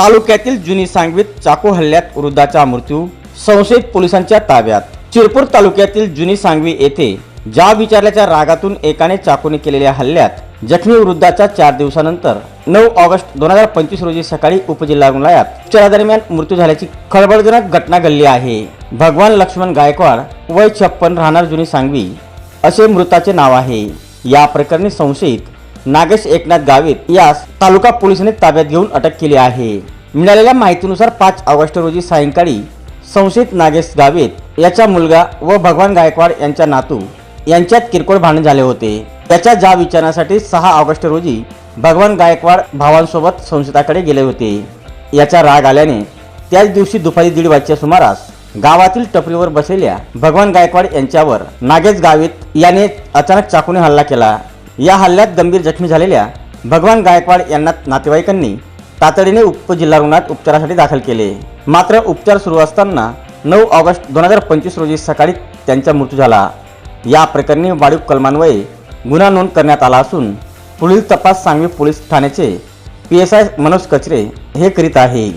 तालुक्यातील जुनी सांगवीत चाकू हल्ल्यात वृद्धाचा मृत्यू संशयित पोलिसांच्या ताब्यात. शिरपूर तालुक्यातील जुनी सांगवी येथे ज्या विचारल्याच्या रागातून एकाने चाकूने केलेल्या हल्ल्यात जखमी वृद्धाचा चार दिवसानंतर नऊ ऑगस्ट दोन हजार पंचवीस रोजी सकाळी उपजिल्हा रुग्णालयात उपचारादरम्यान मृत्यू झाल्याची खळबळजनक घटना घडली आहे. भगवान लक्ष्मण गायकवाड वय छप्पन राहणार जुनी सांगवी असे मृताचे नाव आहे. या प्रकरणी संशयित नागेश एकनाथ गावित यास तालुका पोलिसांनी ताब्यात घेऊन अटक केली आहे. मिळालेल्या माहितीनुसार पाच ऑगस्ट रोजी सायंकाळी संशयित नागेश गावित याचा मुलगा व भगवान गायकवाड यांच्या नातू यांच्यात किरकोळ भांडण झाले होते. त्याच्या जा विचारण्यासाठी सहा ऑगस्ट रोजी भगवान गायकवाड भावांसोबत संशयिताकडे गेले होते. याचा राग आल्याने त्याच दिवशी दुपारी दीड वाजच्या सुमारास गावातील टपरीवर बसलेल्या भगवान गायकवाड यांच्यावर नागेश गावित याने अचानक चाकूने हल्ला केला. या हल्ल्यात गंभीर जखमी झालेल्या भगवान गायकवाड यांना नातेवाईकांनी तातडीने उपजिल्हा रुग्णात उपचारासाठी दाखल केले. मात्र उपचार सुरू असताना नऊ ऑगस्ट दोन हजार पंचवीस रोजी सकाळी त्यांचा मृत्यू झाला. या प्रकरणी वाढीव कलमान्वये गुन्हा नोंद करण्यात आला असून पुढील तपास सांगवी पोलीस ठाण्याचे P S I Manoj Kachare हे करीत आहे.